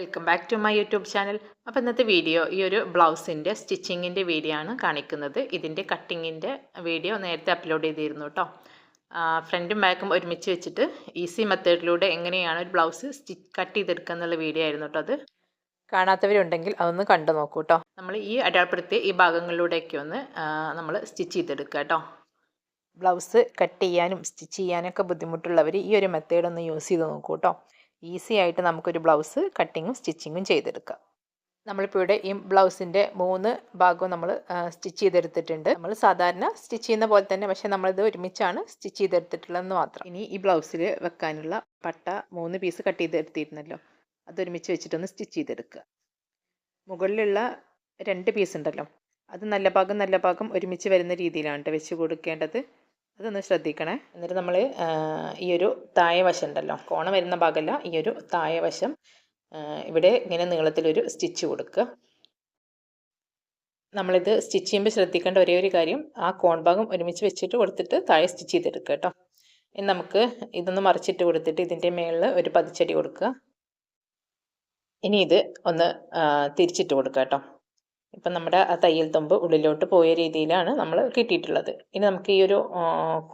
Welcome back to my YouTube channel അപ്പോൾ ഇന്നത്തെ video ഈ ഒരു ബ്ലൗസിന്റെ സ്റ്റിച്ചിങ്ങിന്റെ വീഡിയോ ആണ് കാണിക്കുന്നത്. ഇതിന്റെ കട്ടിങ്ങിന്റെ വീഡിയോ നേരത്തെ അപ്ലോഡ് ചെയ്തിരുന്നു കേട്ടോ ഫ്രണ്ടും ബാക്കും ഒരുമിച്ച് വെച്ചിട്ട് ഈസി മെത്തേഡിലൂടെ എങ്ങനെയാണ് ഒരു ബ്ലൗസ് സ്റ്റിച്ച് കട്ട് ചെയ്തെടുക്കുക എന്നുള്ള വീഡിയോ ആയിരുന്നു കേട്ടോ അത്. കാണാത്തവരുണ്ടെങ്കിൽ അതൊന്ന് കണ്ടു നോക്കൂ കേട്ടോ നമ്മൾ ഈ അടയാളപ്പെടുത്തിയ ഈ ഭാഗങ്ങളിലൂടെയൊക്കെ ഒന്ന് നമ്മൾ സ്റ്റിച്ച് ചെയ്തെടുക്കുക കേട്ടോ ബ്ലൗസ് കട്ട് ചെയ്യാനും സ്റ്റിച്ച് ചെയ്യാനൊക്കെ ബുദ്ധിമുട്ടുള്ളവർ ഈ ഒരു മെത്തേഡ് ഒന്ന് യൂസ് ചെയ്ത് നോക്കൂ കേട്ടോ ഈസി ആയിട്ട് നമുക്കൊരു ബ്ലൗസ് കട്ടിങ്ങും സ്റ്റിച്ചിങ്ങും ചെയ്തെടുക്കാം. നമ്മളിപ്പോൾ ഇവിടെ ഈ ബ്ലൗസിന്റെ മൂന്ന് ഭാഗവും നമ്മൾ സ്റ്റിച്ച് ചെയ്തെടുത്തിട്ടുണ്ട്. നമ്മൾ സാധാരണ സ്റ്റിച്ച് ചെയ്യുന്ന പോലെ തന്നെ പക്ഷെ നമ്മളിത് ഒരുമിച്ചാണ് സ്റ്റിച്ച് ചെയ്തെടുത്തിട്ടുള്ളതെന്ന് മാത്രം. ഇനി ഈ ബ്ലൗസിൽ വെക്കാനുള്ള പട്ട മൂന്ന് പീസ് കട്ട് ചെയ്തെടുത്തിരുന്നല്ലോ അതൊരുമിച്ച് വെച്ചിട്ടൊന്ന് സ്റ്റിച്ച് ചെയ്തെടുക്കുക. മുകളിലുള്ള രണ്ട് പീസ് ഉണ്ടല്ലോ അത് നല്ല ഭാഗം നല്ല ഭാഗം ഒരുമിച്ച് വരുന്ന രീതിയിലാണ് വെച്ച് കൊടുക്കേണ്ടത്. അതൊന്ന് ശ്രദ്ധിക്കണേ. എന്നിട്ട് നമ്മൾ ഈ ഒരു താഴെ വശം ഉണ്ടല്ലോ കോണ വരുന്ന ഭാഗമല്ല ഈ ഒരു താഴെ ഇവിടെ ഇങ്ങനെ നീളത്തിലൊരു സ്റ്റിച്ച് കൊടുക്കുക. നമ്മളിത് സ്റ്റിച്ച് ചെയ്യുമ്പോൾ ശ്രദ്ധിക്കേണ്ട ഒരേ ഒരു കാര്യം ആ കോൺ ഭാഗം ഒരുമിച്ച് വെച്ചിട്ട് കൊടുത്തിട്ട് താഴെ സ്റ്റിച്ച് ചെയ്തെടുക്കുക കേട്ടോ. ഇനി നമുക്ക് ഇതൊന്ന് മറിച്ചിട്ട് കൊടുത്തിട്ട് ഇതിന്റെ മേളിൽ ഒരു പതിച്ചടി കൊടുക്കുക. ഇനി ഇത് ഒന്ന് തിരിച്ചിട്ട് കൊടുക്കുക കേട്ടോ. ഇപ്പം നമ്മുടെ ആ തയ്യൽ തുമ്പ് ഉള്ളിലോട്ട് പോയ രീതിയിലാണ് നമ്മൾ കിട്ടിയിട്ടുള്ളത്. ഇനി നമുക്ക് ഈ ഒരു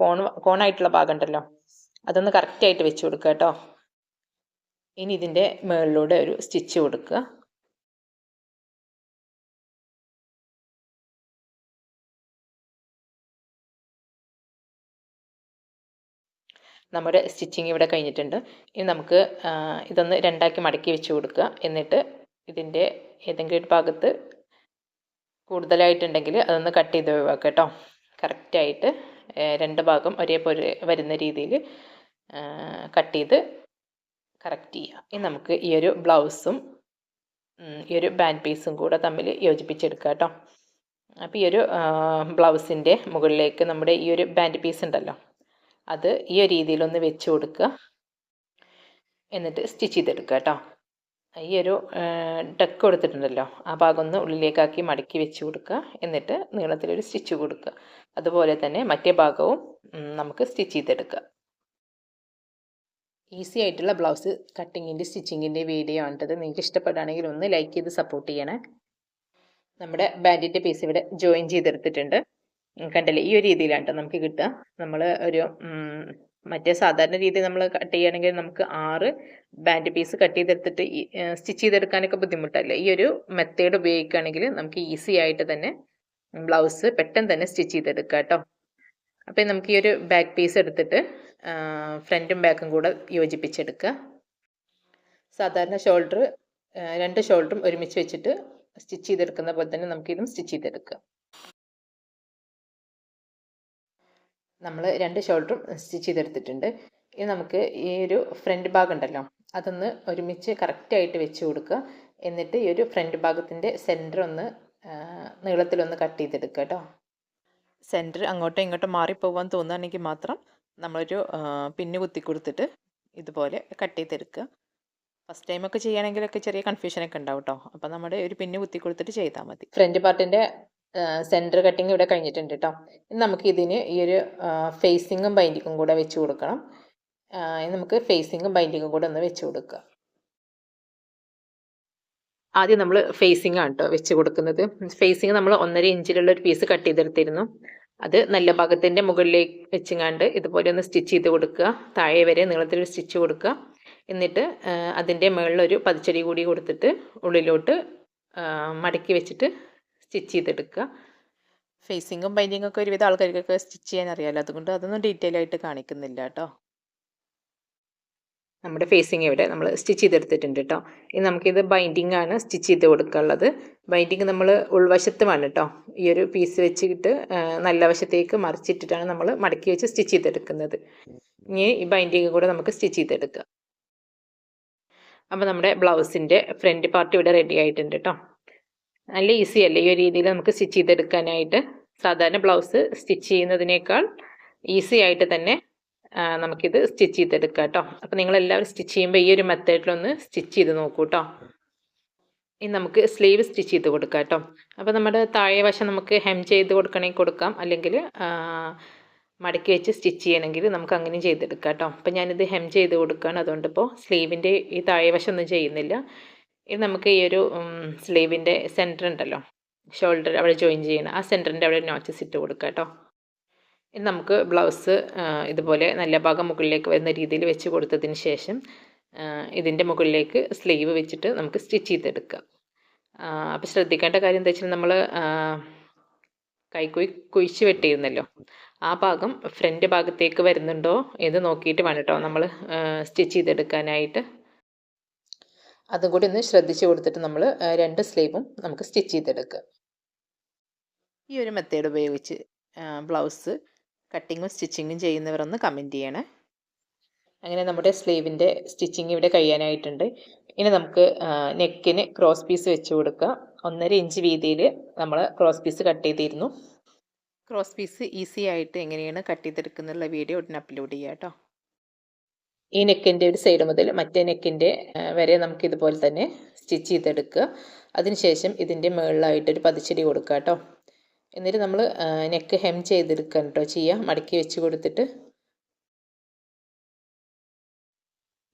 കോൺ കോണായിട്ടുള്ള ഭാഗം ഉണ്ടല്ലോ അതൊന്ന് കറക്റ്റായിട്ട് വെച്ച് കൊടുക്കുക കേട്ടോ. ഇനി ഇതിന്റെ മുകളിലൂടെ ഒരു സ്റ്റിച്ച് കൊടുക്കുക. നമ്മുടെ സ്റ്റിച്ചിങ് ഇവിടെ കഴിഞ്ഞിട്ടുണ്ട്. ഇനി നമുക്ക് ഇതൊന്ന് രണ്ടാക്കി മടക്കി വെച്ച് കൊടുക്കുക. എന്നിട്ട് ഇതിന്റെ ഏതെങ്കിലും ഒരു ഭാഗത്ത് കൂടുതലായിട്ടുണ്ടെങ്കിൽ അതൊന്ന് കട്ട് ചെയ്ത് ഒഴിവാക്കുക കേട്ടോ കറക്റ്റായിട്ട് രണ്ട് ഭാഗം ഒരേപോലെ വരുന്ന രീതിയിൽ കട്ട് ചെയ്ത് കറക്റ്റ് ചെയ്യുക ഇനി നമുക്ക് ഈ ഒരു ബ്ലൗസും ഈ ഒരു ബാൻഡ് പീസും കൂടെ തമ്മിൽ യോജിപ്പിച്ചെടുക്കുക കേട്ടോ അപ്പോൾ ഈ ഒരു ബ്ലൗസിന്റെ മുകളിലേക്ക് നമ്മുടെ ഈ ഒരു ബാൻഡ് പീസ് ഉണ്ടല്ലോ അത് ഈ ഒരു രീതിയിലൊന്ന് വെച്ച് കൊടുക്കുക. എന്നിട്ട് സ്റ്റിച്ച് ചെയ്തെടുക്കുക കേട്ടോ ഈ ഒരു ഡക്ക് കൊടുത്തിട്ടുണ്ടല്ലോ. ആ ഭാഗം ഒന്ന് ഉള്ളിലേക്കാക്കി മടക്കി വെച്ച് കൊടുക്കുക. എന്നിട്ട് നീളത്തിലൊരു സ്റ്റിച്ച് കൊടുക്കുക. അതുപോലെ തന്നെ മറ്റേ ഭാഗവും നമുക്ക് സ്റ്റിച്ച് ചെയ്തെടുക്കുക. ഈസി ആയിട്ടുള്ള ബ്ലൗസ് കട്ടിങ്ങിന്റെ സ്റ്റിച്ചിങ്ങിന്റെ വീഡിയോ ആണിട്ടത്. നിങ്ങൾക്ക് ഇഷ്ടപ്പെടുകയാണെങ്കിൽ ഒന്ന് ലൈക്ക് ചെയ്ത് സപ്പോർട്ട് ചെയ്യണേ. നമ്മുടെ ബാൻഡിന്റെ പീസ് ഇവിടെ ജോയിൻ ചെയ്തെടുത്തിട്ടുണ്ട്. കണ്ടല്ലേ? ഈ ഒരു രീതിയിലാണ് കേട്ടോ നമുക്ക് കിട്ടുക. നമ്മൾ ഒരു മറ്റേ സാധാരണ രീതിയിൽ നമ്മൾ കട്ട് ചെയ്യുകയാണെങ്കിൽ നമുക്ക് ആറ് ബാൻഡ് പീസ് കട്ട് ചെയ്തെടുത്തിട്ട് സ്റ്റിച്ച് ചെയ്തെടുക്കാനൊക്കെ ബുദ്ധിമുട്ടല്ല? ഈ ഒരു മെത്തേഡ് ഉപയോഗിക്കുകയാണെങ്കിൽ നമുക്ക് ഈസി ആയിട്ട് തന്നെ ബ്ലൗസ് പെട്ടെന്ന് തന്നെ സ്റ്റിച്ച് ചെയ്തെടുക്കാം കേട്ടോ. അപ്പം നമുക്ക് ഈ ഒരു ബാക്ക് പീസ് എടുത്തിട്ട് ഫ്രണ്ടും ബാക്കും കൂടെ യോജിപ്പിച്ചെടുക്കുക. സാധാരണ ഷോൾഡർ രണ്ട് ഷോൾഡറും ഒരുമിച്ച് വെച്ചിട്ട് സ്റ്റിച്ച് ചെയ്തെടുക്കുന്ന പോലെ തന്നെ നമുക്കിതും സ്റ്റിച്ച് ചെയ്തെടുക്കുക നമ്മൾ രണ്ട് ഷോൾഡറും സ്റ്റിച്ച് ചെയ്തെടുത്തിട്ടുണ്ട്. ഇനി നമുക്ക് ഈ ഒരു ഫ്രണ്ട് ഭാഗം ഉണ്ടല്ലോ അതൊന്ന് ഒരുമിച്ച് കറക്റ്റായിട്ട് വെച്ച് കൊടുക്കുക. എന്നിട്ട് ഈ ഒരു ഫ്രണ്ട് ഭാഗത്തിന്റെ സെന്റർ ഒന്ന് നീളത്തിലൊന്ന് കട്ട് ചെയ്തെടുക്കുക കേട്ടോ. സെന്റർ അങ്ങോട്ടും ഇങ്ങോട്ടും മാറിപ്പോകാൻ തോന്നുകയാണെങ്കിൽ മാത്രം നമ്മളൊരു പിന്ന് കുത്തി കൊടുത്തിട്ട് ഇതുപോലെ കട്ട് ചെയ്തെടുക്കുക. ഫസ്റ്റ് ടൈമൊക്കെ ചെയ്യുകയാണെങ്കിലൊക്കെ ചെറിയ കൺഫ്യൂഷനൊക്കെ ഉണ്ടാവും കേട്ടോ. അപ്പോൾ നമ്മുടെ ഒരു പിന്നു കുത്തി കൊടുത്തിട്ട് ചെയ്താൽ മതി. ഫ്രണ്ട് പാർട്ടിന്റെ സെന്റർ കട്ടിങ് ഇവിടെ കഴിഞ്ഞിട്ടുണ്ട് കേട്ടോ നമുക്ക് ഇതിന് ഈ ഒരു ഫേസിങ്ങും ബൈൻഡിങ്ങും കൂടെ വെച്ച് കൊടുക്കണം. നമുക്ക് ഫേസിങ്ങും ബൈൻഡിങ്ങും കൂടെ ഒന്ന് വെച്ച് കൊടുക്കുക. ആദ്യം നമ്മൾ ഫേസിങ് ആണ് കേട്ടോ വെച്ച് കൊടുക്കുന്നത്. ഫേസിങ് നമ്മൾ ഒന്നര ഇഞ്ചിലുള്ള ഒരു പീസ് കട്ട് ചെയ്തെടുത്തിരുന്നു. അത് നല്ല ഭാഗത്തിന്റെ മുകളിലേക്ക് വെച്ചിങ്ങാണ്ട് ഇതുപോലെ ഒന്ന് സ്റ്റിച്ച് ചെയ്ത് കൊടുക്കുക. താഴെ വരെ നീളത്തിൽ സ്റ്റിച്ച് കൊടുക്കുക. എന്നിട്ട് അതിന്റെ മുകളിലൊരു പതിച്ചടി കൂടി കൊടുത്തിട്ട് ഉള്ളിലോട്ട് മടക്കി വെച്ചിട്ട് സ്റ്റിച്ച് ചെയ്തെടുക്കുക. ഫേസിങ്ങും ബൈൻഡിങ്ങും ഒക്കെ ഒരുവിധ ആൾക്കാർക്കൊക്കെ സ്റ്റിച്ച് ചെയ്യാൻ അറിയാമല്ലോ അതുകൊണ്ട് അതൊന്നും ഡീറ്റെയിൽ ആയിട്ട് കാണിക്കുന്നില്ല കേട്ടോ. നമ്മുടെ ഫേസിങ് ഇവിടെ നമ്മൾ സ്റ്റിച്ച് ചെയ്തെടുത്തിട്ടുണ്ട് കേട്ടോ. ഇനി നമുക്കിത് ബൈൻഡിങ് ആണ് സ്റ്റിച്ച് ചെയ്ത് കൊടുക്കാനുള്ളത്. ബൈൻഡിങ് നമ്മൾ ഉൾവശത്തുമാണ് കേട്ടോ. ഈ ഒരു പീസ് വെച്ചിട്ട് നല്ല വശത്തേക്ക് മറിച്ചിട്ടിട്ടാണ് നമ്മൾ മടക്കി വെച്ച് സ്റ്റിച്ച് ചെയ്തെടുക്കുന്നത്. ഇനി ഈ ബൈൻഡിങ് കൂടെ നമുക്ക് സ്റ്റിച്ച് ചെയ്തെടുക്കുക അപ്പോൾ നമ്മുടെ ബ്ലൗസിന്റെ ഫ്രണ്ട് പാർട്ട് ഇവിടെ റെഡി ആയിട്ടുണ്ട് കേട്ടോ. നല്ല ഈസി അല്ലേ ഈ ഒരു രീതിയിൽ നമുക്ക് സ്റ്റിച്ച് ചെയ്തെടുക്കാനായിട്ട്. സാധാരണ ബ്ലൗസ് സ്റ്റിച്ച് ചെയ്യുന്നതിനേക്കാൾ ഈസി ആയിട്ട് തന്നെ നമുക്കിത് സ്റ്റിച്ച് ചെയ്തെടുക്കാം കേട്ടോ. അപ്പോൾ നിങ്ങളെല്ലാവരും സ്റ്റിച്ച് ചെയ്യുമ്പോൾ ഈ ഒരു മെത്തേഡിലൊന്ന് സ്റ്റിച്ച് ചെയ്ത് നോക്കൂ കേട്ടോ. ഇനി നമുക്ക് സ്ലീവ് സ്റ്റിച്ച് ചെയ്ത് കൊടുക്കാം കേട്ടോ. അപ്പോൾ നമ്മുടെ താഴെ വശം നമുക്ക് ഹെം ചെയ്ത് കൊടുക്കണമെങ്കിൽ കൊടുക്കാം. അല്ലെങ്കിൽ മടക്കി വെച്ച് സ്റ്റിച്ച് ചെയ്യണമെങ്കിൽ നമുക്ക് അങ്ങനെയും ചെയ്തെടുക്കാം കേട്ടോ. അപ്പോൾ ഞാനിത് ഹെം ചെയ്ത് കൊടുക്കുകയാണ്. അതുകൊണ്ട് ഇപ്പോൾ സ്ലീവിന്റെ ഈ താഴെ വശം ഒന്നും ചെയ്യുന്നില്ല. ഇത് നമുക്ക് ഈ ഒരു സ്ലീവിന്റെ സെന്റർ ഉണ്ടല്ലോ. ഷോൾഡർ അവിടെ ജോയിൻ ചെയ്യണം. ആ സെന്ററിന്റെ അവിടെ നോച്ചസ് ഇട്ട് കൊടുക്കുക കേട്ടോ ഇനി നമുക്ക് ബ്ലൗസ് ഇതുപോലെ നല്ല ഭാഗം മുകളിലേക്ക് വരുന്ന രീതിയിൽ വെച്ച് കൊടുത്തതിന് ശേഷം ഇതിന്റെ മുകളിലേക്ക് സ്ലീവ് വെച്ചിട്ട് നമുക്ക് സ്റ്റിച്ച് ചെയ്തെടുക്കാം. അപ്പോൾ ശ്രദ്ധിക്കേണ്ട കാര്യം എന്താ വെച്ചാൽ നമ്മൾ കൈക്കുയി കുഴിച്ച് വെട്ടിയിരുന്നല്ലോ. ആ ഭാഗം ഫ്രണ്ട് ഭാഗത്തേക്ക് വരുന്നുണ്ടോ എന്ന് നോക്കിയിട്ട് വേണം കേട്ടോ നമ്മൾ സ്റ്റിച്ച് ചെയ്തെടുക്കാനായിട്ട്. അതും കൂടി ഒന്ന് ശ്രദ്ധിച്ച് കൊടുത്തിട്ട് നമ്മൾ രണ്ട് സ്ലീവും നമുക്ക് സ്റ്റിച്ച് ചെയ്തെടുക്കുക. ഈ ഒരു മെത്തേഡ് ഉപയോഗിച്ച് ബ്ലൗസ് കട്ടിങ്ങും സ്റ്റിച്ചിങ്ങും ചെയ്യുന്നവരൊന്ന് കമന്റ് ചെയ്യണേ. അങ്ങനെ നമ്മുടെ സ്ലീവിന്റെ സ്റ്റിച്ചിങ് ഇവിടെ കഴിയാനായിട്ടുണ്ട്. ഇനി നമുക്ക് നെക്കിന് ക്രോസ് പീസ് വെച്ച് കൊടുക്കുക. ഒന്നര ഇഞ്ച് വീതിയിൽ നമ്മൾ ക്രോസ് പീസ് കട്ട് ചെയ്തിരുന്നു. ക്രോസ് പീസ് ഈസി ആയിട്ട് എങ്ങനെയാണ് കട്ട് ചെയ്തെടുക്കുന്നുള്ള വീഡിയോ ഉടനെ അപ്ലോഡ് ചെയ്യാം കേട്ടോ. ഈ നെക്കിന്റെ ഒരു സൈഡ് മുതൽ മറ്റേ നെക്കിന്റെ വരെ നമുക്ക് ഇതുപോലെ തന്നെ സ്റ്റിച്ച് ചെയ്തെടുക്കുക. അതിനുശേഷം ഇതിന്റെ മുകളിലായിട്ടൊരു പതിച്ചടി കൊടുക്കുക കേട്ടോ. എന്നിട്ട് നമ്മൾ നെക്ക് ഹെം ചെയ്തെടുക്കുക കേട്ടോ ചെയ്യുക. മടക്കി വെച്ച് കൊടുത്തിട്ട്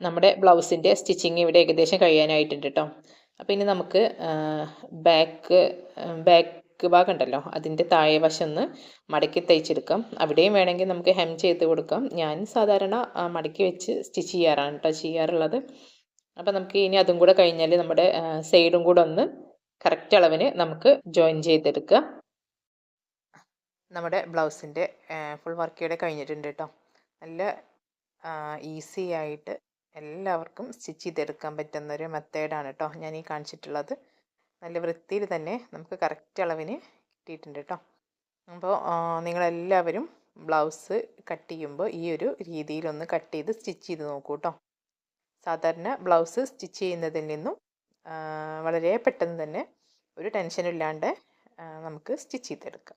നമ്മുടെ ബ്ലൗസിന്റെ സ്റ്റിച്ചിങ് ഇവിടെ ഏകദേശം കഴിയാനായിട്ടുണ്ട് കേട്ടോ. അപ്പോൾ ഇനി നമുക്ക് ബാക്ക് ബാക്ക് ഭാഗം ഉണ്ടല്ലോ അതിന്റെ താഴെ വശം ഒന്ന് മടക്കി തയ്ച്ചെടുക്കാം. അവിടെയും വേണമെങ്കിൽ നമുക്ക് ഹെം ചെയ്ത് കൊടുക്കാം. ഞാൻ സാധാരണ മടക്കി വെച്ച് സ്റ്റിച്ച് ചെയ്യാറാണ് കേട്ടോ ചെയ്യാറുള്ളത്. അപ്പോൾ നമുക്ക് ഇനി അതും കൂടെ കഴിഞ്ഞാൽ നമ്മുടെ സൈഡും കൂടെ ഒന്ന് കറക്റ്റ് അളവിന് നമുക്ക് ജോയിൻ ചെയ്തെടുക്കുക നമ്മുടെ ബ്ലൗസിന്റെ ഫുൾ വർക്ക് ഇവിടെ കഴിഞ്ഞിട്ടുണ്ട് കേട്ടോ. നല്ല ഈസി ആയിട്ട് എല്ലാവർക്കും സ്റ്റിച്ച് ചെയ്തെടുക്കാൻ പറ്റുന്ന ഒരു മെത്തേഡാണ് കേട്ടോ ഞാൻ ഈ കാണിച്ചിട്ടുള്ളത്. നല്ല വൃത്തിയിൽ തന്നെ നമുക്ക് കറക്റ്റ് അളവിന് കിട്ടിയിട്ടുണ്ട് കേട്ടോ. അപ്പോൾ നിങ്ങളെല്ലാവരും ബ്ലൗസ് കട്ട് ചെയ്യുമ്പോൾ ഈ ഒരു രീതിയിലൊന്ന് കട്ട് ചെയ്ത് സ്റ്റിച്ച് ചെയ്ത് നോക്കൂ കേട്ടോ. സാധാരണ ബ്ലൗസ് സ്റ്റിച്ച് ചെയ്യുന്നതിൽ നിന്നും വളരെ പെട്ടെന്ന് തന്നെ ഒരു ടെൻഷനും ഇല്ലാണ്ട് നമുക്ക് സ്റ്റിച്ച് ചെയ്തെടുക്കാം.